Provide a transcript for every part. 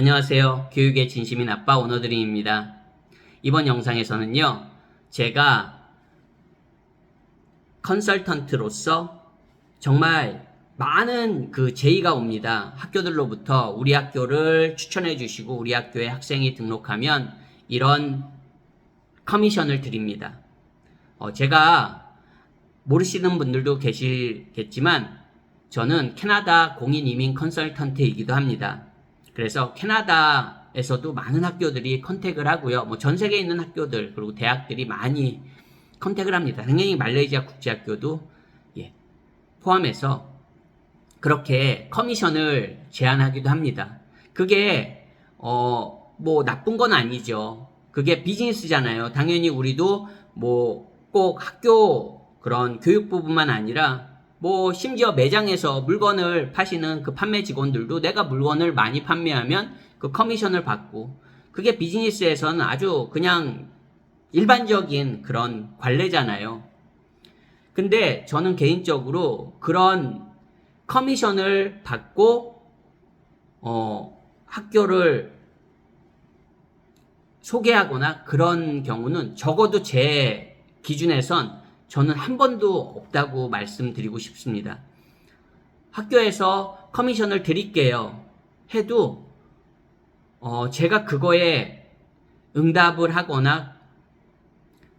안녕하세요. 교육의 진심인 아빠 오너드림입니다. 이번 영상에서는요, 제가 컨설턴트로서 정말 많은 그 제의가 옵니다. 학교들로부터 우리 학교를 추천해 주시고 우리 학교에 학생이 등록하면 이런 커미션을 드립니다. 어, 제가 모르시는 분들도 계시겠지만 저는 캐나다 공인 이민 컨설턴트이기도 합니다. 그래서 캐나다에서도 많은 학교들이 컨택을 하고요. 뭐 전 세계에 있는 학교들 그리고 대학들이 많이 컨택을 합니다. 당연히 말레이시아 국제학교도 예, 포함해서 그렇게 커미션을 제안하기도 합니다. 그게 어 뭐 나쁜 건 아니죠. 그게 비즈니스잖아요. 당연히 우리도 뭐 꼭 학교 그런 교육 부분만 아니라 뭐 심지어 매장에서 물건을 파시는 그 판매 직원들도 내가 물건을 많이 판매하면 그 커미션을 받고 그게 비즈니스에서는 아주 그냥 일반적인 그런 관례잖아요. 근데 저는 개인적으로 그런 커미션을 받고 어 학교를 소개하거나 그런 경우는 적어도 제 기준에선 저는 한 번도 없다고 말씀드리고 싶습니다. 학교에서 커미션을 드릴게요. 해도 어, 제가 그거에 응답을 하거나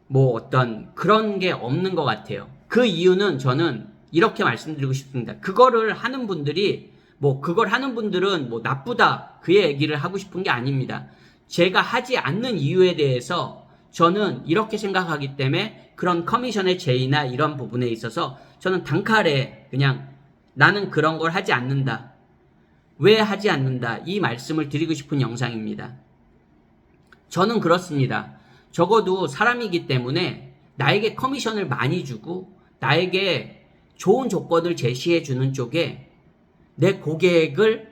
뭐 어떤 그런 게 없는 것 같아요. 그 이유는 저는 이렇게 말씀드리고 싶습니다. 그거를 하는 분들이 뭐 그걸 하는 분들은 뭐 나쁘다 그 얘기를 하고 싶은 게 아닙니다. 제가 하지 않는 이유에 대해서 저는 이렇게 생각하기 때문에 그런 커미션의 제의나 이런 부분에 있어서 저는 단칼에 그냥 나는 그런 걸 하지 않는다. 왜 하지 않는다. 이 말씀을 드리고 싶은 영상입니다. 저는 그렇습니다. 적어도 사람이기 때문에 나에게 커미션을 많이 주고 나에게 좋은 조건을 제시해 주는 쪽에 내 고객을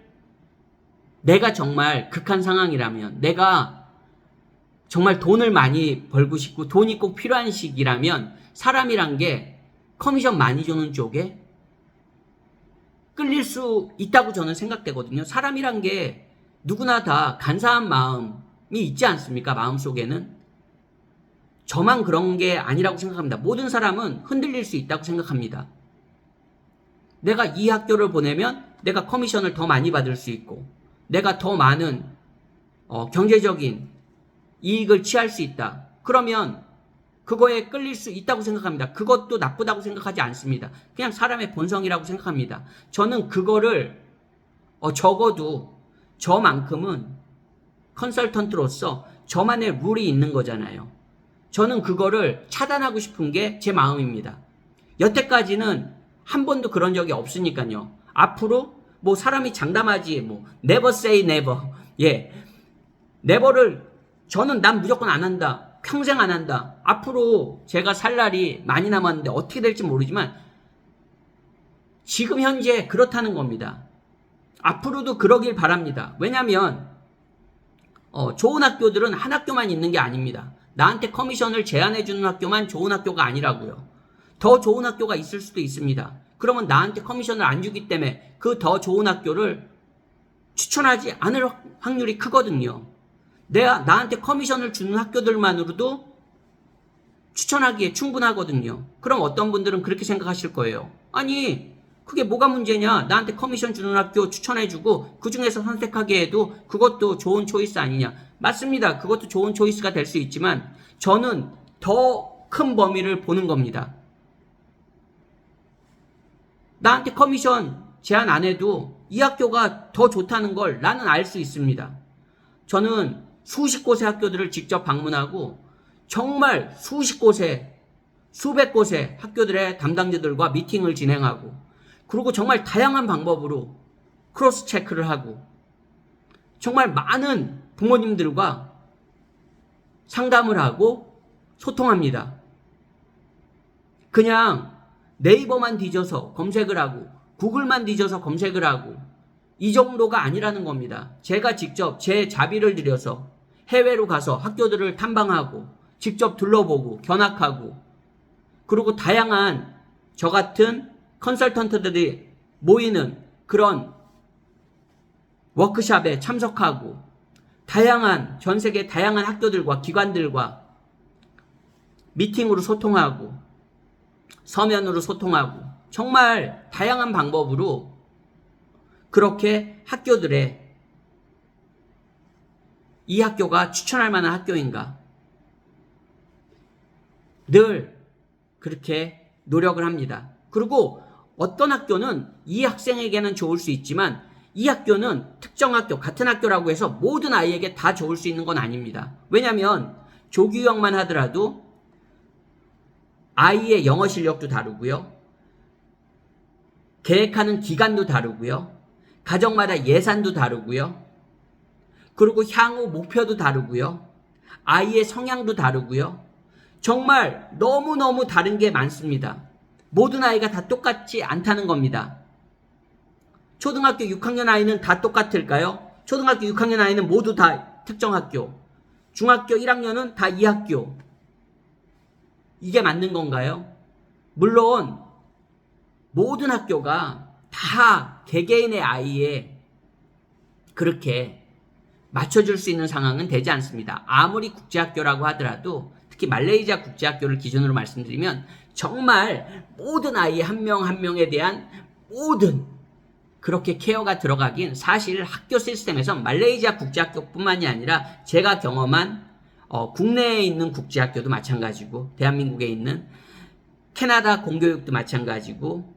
내가 정말 극한 상황이라면 내가 정말 돈을 많이 벌고 싶고 돈이 꼭 필요한 시기라면 사람이란 게 커미션 많이 주는 쪽에 끌릴 수 있다고 저는 생각되거든요. 사람이란 게 누구나 다 간사한 마음이 있지 않습니까? 마음 속에는. 저만 그런 게 아니라고 생각합니다. 모든 사람은 흔들릴 수 있다고 생각합니다. 내가 이 학교를 보내면 내가 커미션을 더 많이 받을 수 있고, 내가 더 많은 어, 경제적인 이익을 취할 수 있다. 그러면 그거에 끌릴 수 있다고 생각합니다. 그것도 나쁘다고 생각하지 않습니다. 그냥 사람의 본성이라고 생각합니다. 저는 그거를 어, 적어도 저만큼은 컨설턴트로서 저만의 룰이 있는 거잖아요. 저는 그거를 차단하고 싶은 게 제 마음입니다. 여태까지는 한 번도 그런 적이 없으니까요. 앞으로 뭐 사람이 장담하지 뭐 never say never 예 never를 저는 난 무조건 안 한다. 평생 안 한다. 앞으로 제가 살 날이 많이 남았는데 어떻게 될지 모르지만 지금 현재 그렇다는 겁니다. 앞으로도 그러길 바랍니다. 왜냐하면 어, 좋은 학교들은 한 학교만 있는 게 아닙니다. 나한테 커미션을 제안해 주는 학교만 좋은 학교가 아니라고요. 더 좋은 학교가 있을 수도 있습니다. 그러면 나한테 커미션을 안 주기 때문에 그 더 좋은 학교를 추천하지 않을 확률이 크거든요. 내가 나한테 커미션을 주는 학교들만으로도 추천하기에 충분하거든요. 그럼 어떤 분들은 그렇게 생각하실 거예요. 아니, 그게 뭐가 문제냐? 나한테 커미션 주는 학교 추천해주고 그 중에서 선택하게 해도 그것도 좋은 초이스 아니냐? 맞습니다. 그것도 좋은 초이스가 될 수 있지만 저는 더 큰 범위를 보는 겁니다. 나한테 커미션 제안 안 해도 이 학교가 더 좋다는 걸 나는 알 수 있습니다. 저는 수십 곳의 학교들을 직접 방문하고 정말 수십 곳에 수백 곳의 학교들의 담당자들과 미팅을 진행하고 그리고 정말 다양한 방법으로 크로스 체크를 하고 정말 많은 부모님들과 상담을 하고 소통합니다. 그냥 네이버만 뒤져서 검색을 하고 구글만 뒤져서 검색을 하고 이 정도가 아니라는 겁니다. 제가 직접 제 자비를 들여서 해외로 가서 학교들을 탐방하고 직접 둘러보고 견학하고 그리고 다양한 저 같은 컨설턴트들이 모이는 그런 워크샵에 참석하고 다양한 전 세계 다양한 학교들과 기관들과 미팅으로 소통하고 서면으로 소통하고 정말 다양한 방법으로 그렇게 학교들의 이 학교가 추천할 만한 학교인가 늘 그렇게 노력을 합니다. 그리고 어떤 학교는 이 학생에게는 좋을 수 있지만 이 학교는 특정 학교, 같은 학교라고 해서 모든 아이에게 다 좋을 수 있는 건 아닙니다. 왜냐하면 조교형만 하더라도 아이의 영어 실력도 다르고요. 계획하는 기간도 다르고요. 가정마다 예산도 다르고요. 그리고 향후 목표도 다르고요. 아이의 성향도 다르고요. 정말 너무너무 다른 게 많습니다. 모든 아이가 다 똑같지 않다는 겁니다. 초등학교 6학년 아이는 다 똑같을까요? 초등학교 6학년 아이는 모두 다 특정 학교. 중학교 1학년은 다이 학교. 이게 맞는 건가요? 물론 모든 학교가 다 개개인의 아이에 그렇게 맞춰줄 수 있는 상황은 되지 않습니다. 아무리 국제학교라고 하더라도 특히 말레이시아 국제학교를 기준으로 말씀드리면 정말 모든 아이 한 명 한 명에 대한 모든 그렇게 케어가 들어가긴 사실 학교 시스템에서 말레이시아 국제학교뿐만이 아니라 제가 경험한 어, 국내에 있는 국제학교도 마찬가지고 대한민국에 있는 캐나다 공교육도 마찬가지고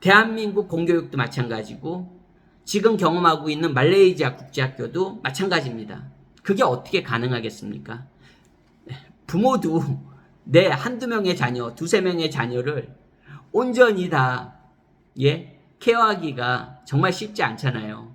대한민국 공교육도 마찬가지고 지금 경험하고 있는 말레이시아 국제학교도 마찬가지입니다. 그게 어떻게 가능하겠습니까? 부모도 내 한두 명의 자녀, 두세 명의 자녀를 온전히 다, 예, 케어하기가 정말 쉽지 않잖아요.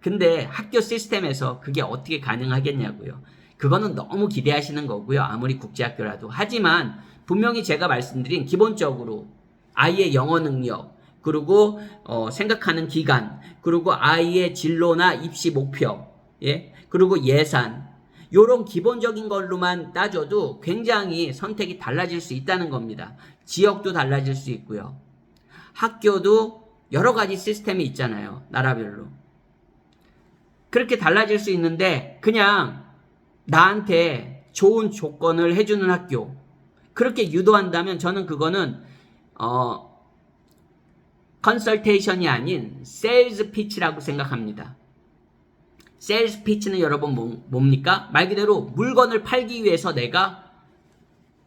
근데 학교 시스템에서 그게 어떻게 가능하겠냐고요. 그거는 너무 기대하시는 거고요. 아무리 국제학교라도. 하지만 분명히 제가 말씀드린 기본적으로 아이의 영어 능력, 그리고 어, 생각하는 기간, 그리고 아이의 진로나 입시 목표, 예, 그리고 예산, 요런 기본적인 걸로만 따져도 굉장히 선택이 달라질 수 있다는 겁니다. 지역도 달라질 수 있고요. 학교도 여러 가지 시스템이 있잖아요. 나라별로. 그렇게 달라질 수 있는데 그냥 나한테 좋은 조건을 해주는 학교 그렇게 유도한다면 저는 그거는 어 컨설테이션이 아닌 세일즈 피치라고 생각합니다. 세일즈 피치는 여러분 뭐, 뭡니까? 말 그대로 물건을 팔기 위해서 내가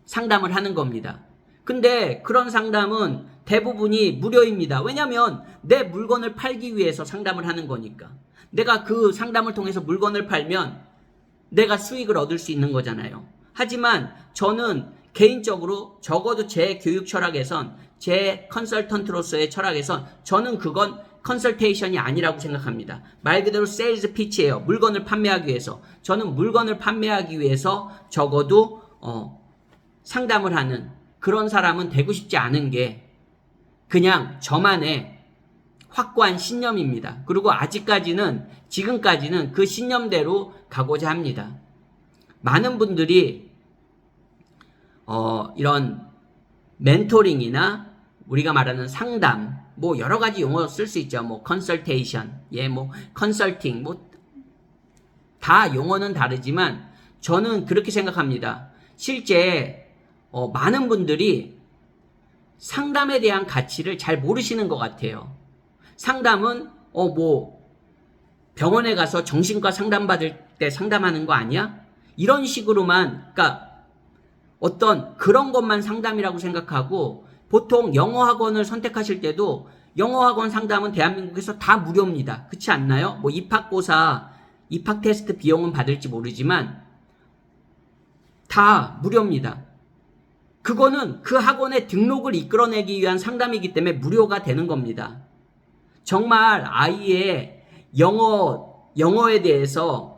상담을 하는 겁니다. 근데 그런 상담은 대부분이 무료입니다. 왜냐면 내 물건을 팔기 위해서 상담을 하는 거니까. 내가 그 상담을 통해서 물건을 팔면 내가 수익을 얻을 수 있는 거잖아요. 하지만 저는 개인적으로 적어도 제 교육 철학에선 제 컨설턴트로서의 철학에선 저는 그건 컨설테이션이 아니라고 생각합니다. 말 그대로 세일즈 피치예요. 물건을 판매하기 위해서. 저는 물건을 판매하기 위해서 적어도 어, 상담을 하는 그런 사람은 되고 싶지 않은 게 그냥 저만의 확고한 신념입니다. 그리고 아직까지는 지금까지는 그 신념대로 가고자 합니다. 많은 분들이 어, 이런 멘토링이나 우리가 말하는 상담, 뭐 여러 가지 용어 쓸 수 있죠. 뭐 컨설테이션, 예, 뭐 컨설팅, 뭐 다 용어는 다르지만 저는 그렇게 생각합니다. 실제 어, 많은 분들이 상담에 대한 가치를 잘 모르시는 것 같아요. 상담은 어 뭐 병원에 가서 정신과 상담 받을 때 상담하는 거 아니야? 이런 식으로만 그러니까 어떤 그런 것만 상담이라고 생각하고 보통 영어 학원을 선택하실 때도 영어 학원 상담은 대한민국에서 다 무료입니다. 그렇지 않나요? 뭐 입학고사 입학 테스트 비용은 받을지 모르지만 다 무료입니다. 그거는 그 학원의 등록을 이끌어내기 위한 상담이기 때문에 무료가 되는 겁니다. 정말 아이의 영어, 영어에 대해서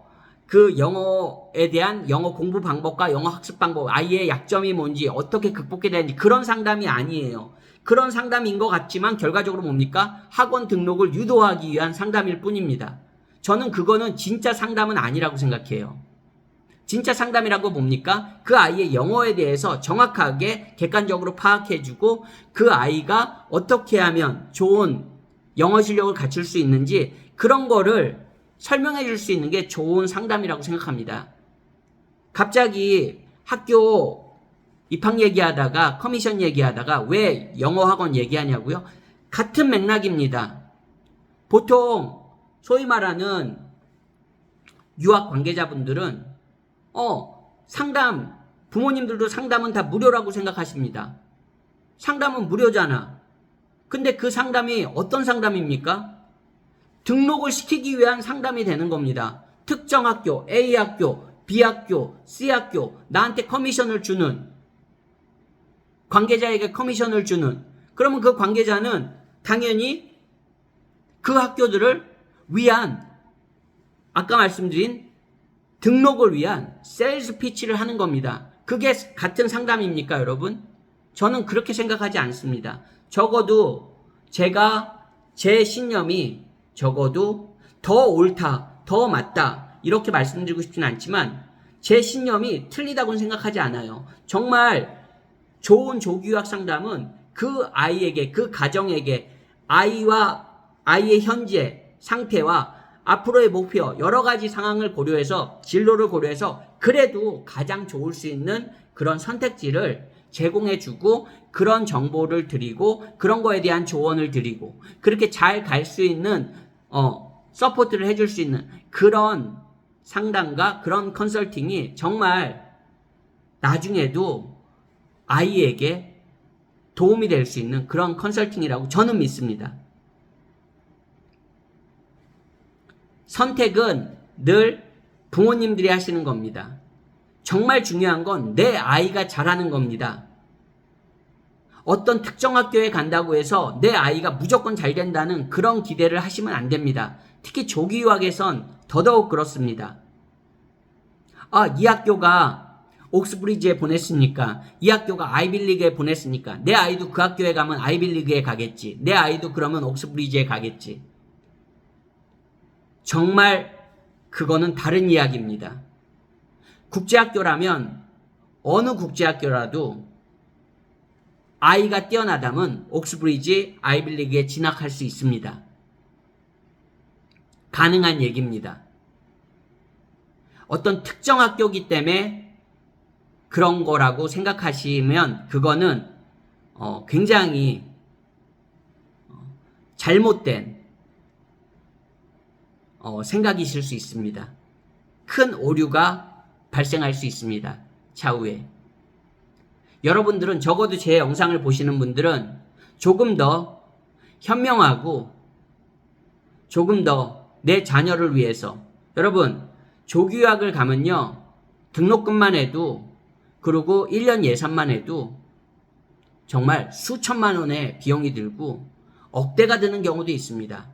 그 영어에 대한 영어 공부 방법과 영어 학습 방법, 아이의 약점이 뭔지, 어떻게 극복해야 되는지 그런 상담이 아니에요. 그런 상담인 것 같지만 결과적으로 뭡니까? 학원 등록을 유도하기 위한 상담일 뿐입니다. 저는 그거는 진짜 상담은 아니라고 생각해요. 진짜 상담이라고 뭡니까? 그 아이의 영어에 대해서 정확하게 객관적으로 파악해주고 그 아이가 어떻게 하면 좋은 영어 실력을 갖출 수 있는지 그런 거를 설명해 줄 수 있는 게 좋은 상담이라고 생각합니다. 갑자기 학교 입학 얘기하다가 커미션 얘기하다가 왜 영어 학원 얘기하냐고요? 같은 맥락입니다. 보통 소위 말하는 유학 관계자분들은 어 상담 부모님들도 상담은 다 무료라고 생각하십니다. 상담은 무료잖아. 근데 그 상담이 어떤 상담입니까? 등록을 시키기 위한 상담이 되는 겁니다. 특정 학교, A 학교, B 학교, C 학교, 나한테 커미션을 주는, 관계자에게 커미션을 주는, 그러면 그 관계자는 당연히 그 학교들을 위한, 아까 말씀드린 등록을 위한 세일즈 피치를 하는 겁니다. 그게 같은 상담입니까, 여러분? 저는 그렇게 생각하지 않습니다. 적어도 제가 제 신념이 적어도 더 옳다, 더 맞다, 이렇게 말씀드리고 싶지는 않지만 제 신념이 틀리다고는 생각하지 않아요. 정말 좋은 조기유학 상담은 그 아이에게, 그 가정에게 아이와 아이의 현재 상태와 앞으로의 목표, 여러 가지 상황을 고려해서 진로를 고려해서 그래도 가장 좋을 수 있는 그런 선택지를 제공해 주고 그런 정보를 드리고 그런 거에 대한 조언을 드리고 그렇게 잘 갈 수 있는 어 서포트를 해줄 수 있는 그런 상담과 그런 컨설팅이 정말 나중에도 아이에게 도움이 될 수 있는 그런 컨설팅이라고 저는 믿습니다. 선택은 늘 부모님들이 하시는 겁니다. 정말 중요한 건 내 아이가 잘하는 겁니다. 어떤 특정 학교에 간다고 해서 내 아이가 무조건 잘 된다는 그런 기대를 하시면 안 됩니다. 특히 조기 유학에선 더더욱 그렇습니다. 아, 이 학교가 옥스브리지에 보냈으니까, 이 학교가 아이빌리그에 보냈으니까, 내 아이도 그 학교에 가면 아이빌리그에 가겠지. 내 아이도 그러면 옥스브리지에 가겠지. 정말 그거는 다른 이야기입니다. 국제학교라면 어느 국제학교라도 아이가 뛰어나다면 옥스브리지 아이빌리그에 진학할 수 있습니다. 가능한 얘기입니다. 어떤 특정 학교기 때문에 그런 거라고 생각하시면 그거는 어, 굉장히 어, 잘못된 어, 생각이실 수 있습니다. 큰 오류가 발생할 수 있습니다. 차후에. 여러분들은 적어도 제 영상을 보시는 분들은 조금 더 현명하고 조금 더 내 자녀를 위해서 여러분 조교학을 가면요 등록금만 해도 그리고 1년 예산만 해도 정말 수천만 원의 비용이 들고 억대가 드는 경우도 있습니다.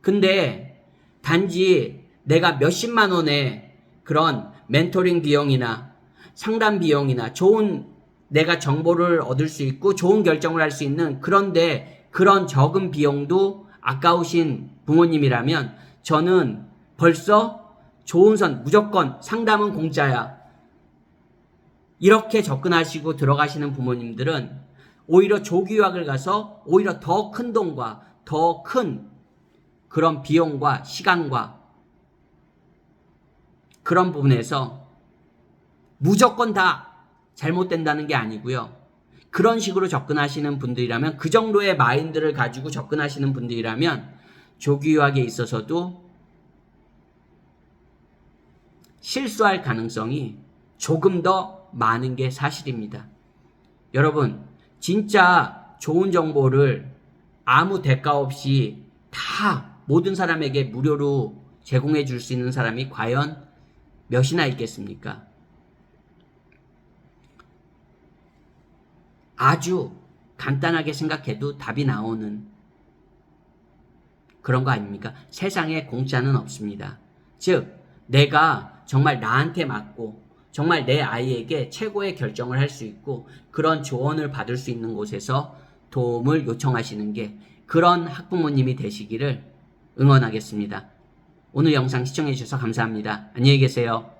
근데 단지 내가 몇십만 원의 그런 멘토링 비용이나 상담 비용이나 좋은 내가 정보를 얻을 수 있고 좋은 결정을 할 수 있는 그런데 그런 적은 비용도 아까우신 부모님이라면 저는 벌써 좋은 선 무조건 상담은 공짜야. 이렇게 접근하시고 들어가시는 부모님들은 오히려 조기유학을 가서 오히려 더 큰 돈과 더 큰 그런 비용과 시간과 그런 부분에서 무조건 다 잘못된다는 게 아니고요. 그런 식으로 접근하시는 분들이라면 그 정도의 마인드를 가지고 접근하시는 분들이라면 조기유학에 있어서도 실수할 가능성이 조금 더 많은 게 사실입니다. 여러분, 진짜 좋은 정보를 아무 대가 없이 다 모든 사람에게 무료로 제공해 줄 수 있는 사람이 과연 몇이나 있겠습니까? 아주 간단하게 생각해도 답이 나오는 그런 거 아닙니까? 세상에 공짜는 없습니다. 즉, 내가 정말 나한테 맞고 정말 내 아이에게 최고의 결정을 할 수 있고 그런 조언을 받을 수 있는 곳에서 도움을 요청하시는 게 그런 학부모님이 되시기를 응원하겠습니다. 오늘 영상 시청해 주셔서 감사합니다. 안녕히 계세요.